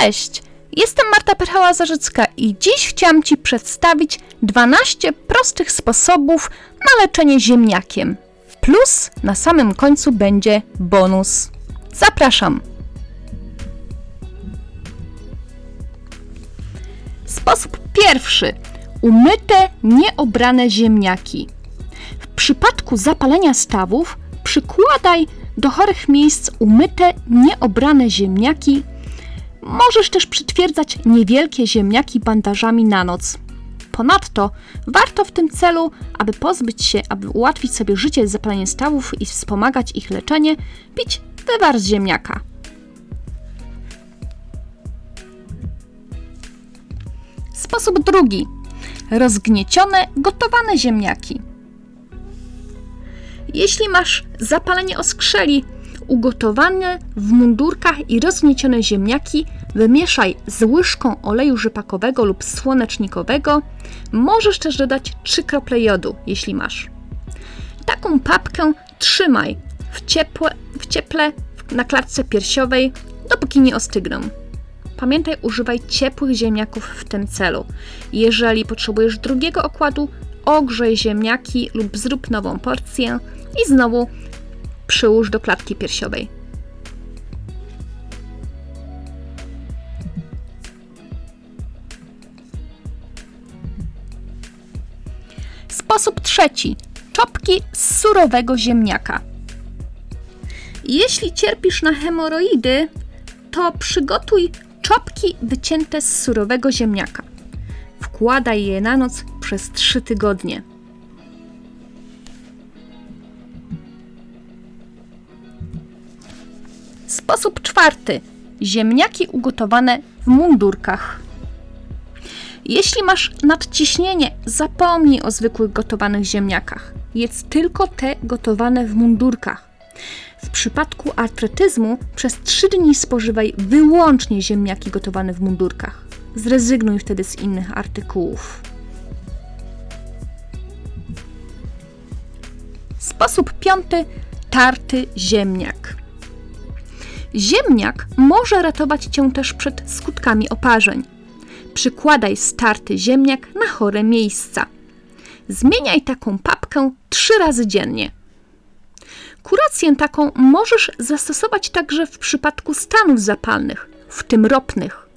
Cześć! Jestem Marta Perchała-Zarzycka i dziś chciałam Ci przedstawić 12 prostych sposobów na leczenie ziemniakiem. Plus na samym końcu będzie bonus. Zapraszam! Sposób pierwszy. Umyte, nieobrane ziemniaki. W przypadku zapalenia stawów przykładaj do chorych miejsc umyte, nieobrane ziemniaki. Możesz też przytwierdzać niewielkie ziemniaki bandażami na noc. Ponadto warto w tym celu, aby pozbyć się, aby ułatwić sobie życie z zapaleniem stawów i wspomagać ich leczenie, pić wywar z ziemniaka. Sposób drugi. Rozgniecione, gotowane ziemniaki. Jeśli masz zapalenie oskrzeli, ugotowane w mundurkach i rozgniecione ziemniaki wymieszaj z łyżką oleju rzepakowego lub słonecznikowego. Możesz też dodać 3 krople jodu, jeśli masz. Taką papkę trzymaj w, ciepłe, w cieple na klatce piersiowej, dopóki nie ostygną. Pamiętaj, używaj ciepłych ziemniaków w tym celu. Jeżeli potrzebujesz drugiego okładu, ogrzej ziemniaki lub zrób nową porcję i znowu przyłóż do klatki piersiowej. Sposób trzeci. Czopki z surowego ziemniaka. Jeśli cierpisz na hemoroidy, to przygotuj czopki wycięte z surowego ziemniaka. Wkładaj je na noc przez 3 tygodnie. Sposób czwarty. Ziemniaki ugotowane w mundurkach. Jeśli masz nadciśnienie, zapomnij o zwykłych gotowanych ziemniakach. Jedz tylko te gotowane w mundurkach. W przypadku artretyzmu przez 3 dni spożywaj wyłącznie ziemniaki gotowane w mundurkach. Zrezygnuj wtedy z innych artykułów. Sposób piąty. Tarty ziemniak. Ziemniak może ratować cię też przed skutkami oparzeń. Przykładaj starty ziemniak na chore miejsca. Zmieniaj taką papkę trzy razy dziennie. Kurację taką możesz zastosować także w przypadku stanów zapalnych, w tym ropnych.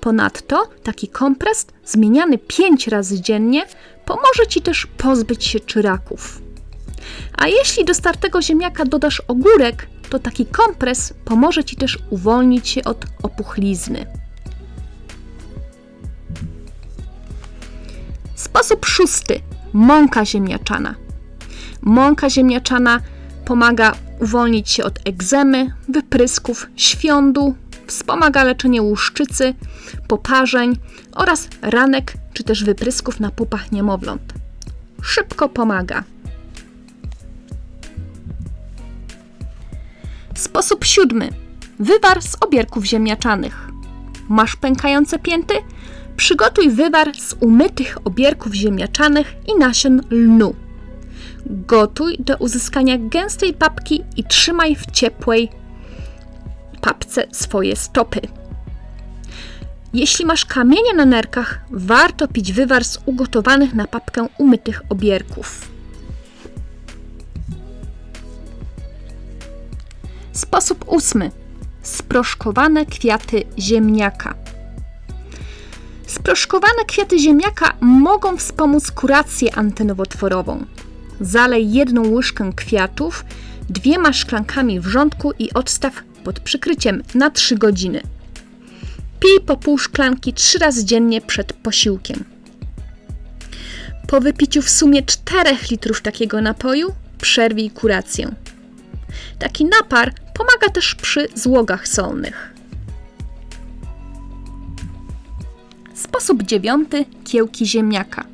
Ponadto taki kompres zmieniany 5 razy dziennie pomoże Ci też pozbyć się czyraków. A jeśli do startego ziemniaka dodasz ogórek, to taki kompres pomoże Ci też uwolnić się od opuchlizny. Sposób szósty. Mąka ziemniaczana. Mąka ziemniaczana pomaga uwolnić się od egzemy, wyprysków, świądu, wspomaga leczenie łuszczycy, poparzeń oraz ranek czy też wyprysków na pupach niemowląt. Szybko pomaga. Sposób siódmy. Wywar z obierków ziemniaczanych. Masz pękające pięty? Przygotuj wywar z umytych obierków ziemniaczanych i nasion lnu. Gotuj do uzyskania gęstej papki i trzymaj w ciepłej papce swoje stopy. Jeśli masz kamienie na nerkach, warto pić wywar z ugotowanych na papkę umytych obierków. Sposób ósmy. Sproszkowane kwiaty ziemniaka. Sproszkowane kwiaty ziemniaka mogą wspomóc kurację antynowotworową. Zalej jedną łyżkę kwiatów dwiema szklankami wrzątku i odstaw pod przykryciem na 3 godziny. Pij po pół szklanki 3 razy dziennie przed posiłkiem. Po wypiciu w sumie 4 litrów takiego napoju przerwij kurację. Taki napar pomaga też przy złogach solnych. Sposób dziewiąty. Kiełki ziemniaka.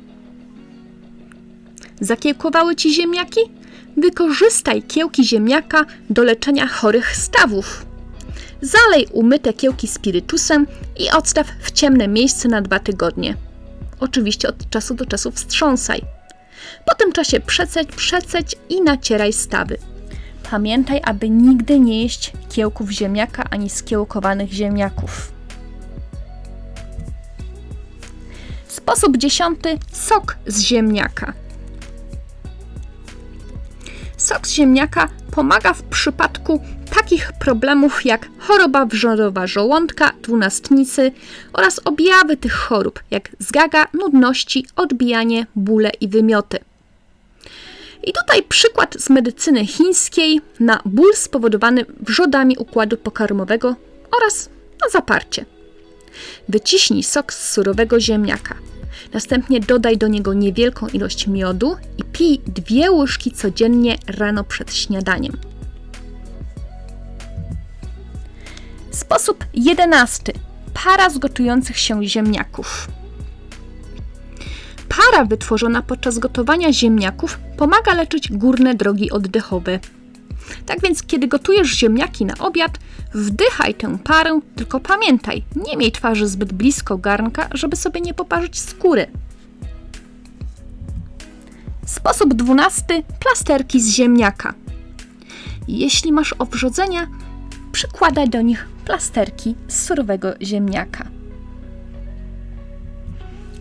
Zakiełkowały Ci ziemniaki? Wykorzystaj kiełki ziemniaka do leczenia chorych stawów. Zalej umyte kiełki spirytusem i odstaw w ciemne miejsce na dwa tygodnie. Oczywiście od czasu do czasu wstrząsaj. Po tym czasie przeceć, przeceć i nacieraj stawy. Pamiętaj, aby nigdy nie jeść kiełków ziemniaka ani skiełkowanych ziemniaków. Sposób dziesiąty: sok z ziemniaka. Sok z ziemniaka pomaga w przypadku takich problemów jak choroba wrzodowa żołądka, dwunastnicy oraz objawy tych chorób, jak zgaga, nudności, odbijanie, bóle i wymioty. I tutaj przykład z medycyny chińskiej na ból spowodowany wrzodami układu pokarmowego oraz na zaparcie. Wyciśnij sok z surowego ziemniaka. Następnie dodaj do niego niewielką ilość miodu i pij dwie łyżki codziennie rano przed śniadaniem. Sposób jedenasty. Para z gotujących się ziemniaków. Para wytworzona podczas gotowania ziemniaków pomaga leczyć górne drogi oddechowe. Tak więc, kiedy gotujesz ziemniaki na obiad, wdychaj tę parę, tylko pamiętaj, nie miej twarzy zbyt blisko garnka, żeby sobie nie poparzyć skóry. Sposób dwunasty. Plasterki z ziemniaka. Jeśli masz owrzodzenia, przykładaj do nich plasterki z surowego ziemniaka.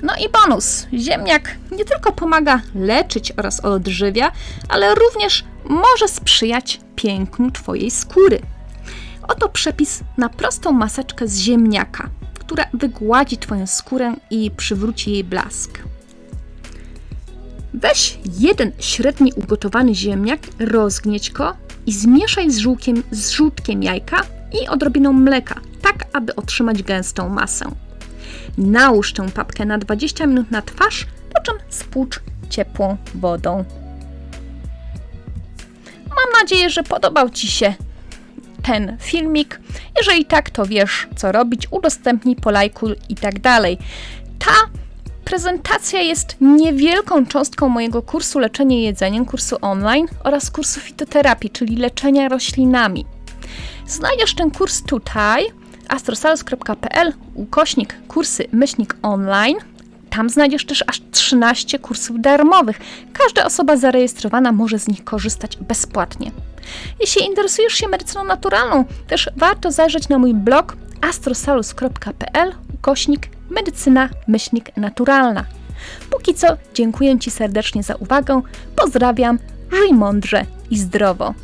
No i bonus. Ziemniak nie tylko pomaga leczyć oraz odżywia, ale również może sprzyjać pięknu Twojej skóry. Oto przepis na prostą maseczkę z ziemniaka, która wygładzi Twoją skórę i przywróci jej blask. Weź jeden średni ugotowany ziemniak, rozgnieć go i zmieszaj z żółkiem, z żółtkiem jajka i odrobiną mleka, tak aby otrzymać gęstą masę. Nałóż tę papkę na 20 minut na twarz, po czym spłucz ciepłą wodą. Mam nadzieję, że podobał Ci się ten filmik. Jeżeli tak, to wiesz co robić, udostępnij, polajkuj i tak dalej. Ta prezentacja jest niewielką cząstką mojego kursu leczenie jedzeniem, kursu online oraz kursu fitoterapii, czyli leczenia roślinami. Znajdziesz ten kurs tutaj astrosalus.pl ukośnik kursy myślnik online. Tam znajdziesz też aż 13 kursów darmowych. Każda osoba zarejestrowana może z nich korzystać bezpłatnie. Jeśli interesujesz się medycyną naturalną, też warto zajrzeć na mój blog astrosalus.pl ukośnik medycyna myślnik naturalna. Póki co dziękuję Ci serdecznie za uwagę, pozdrawiam, żyj mądrze i zdrowo.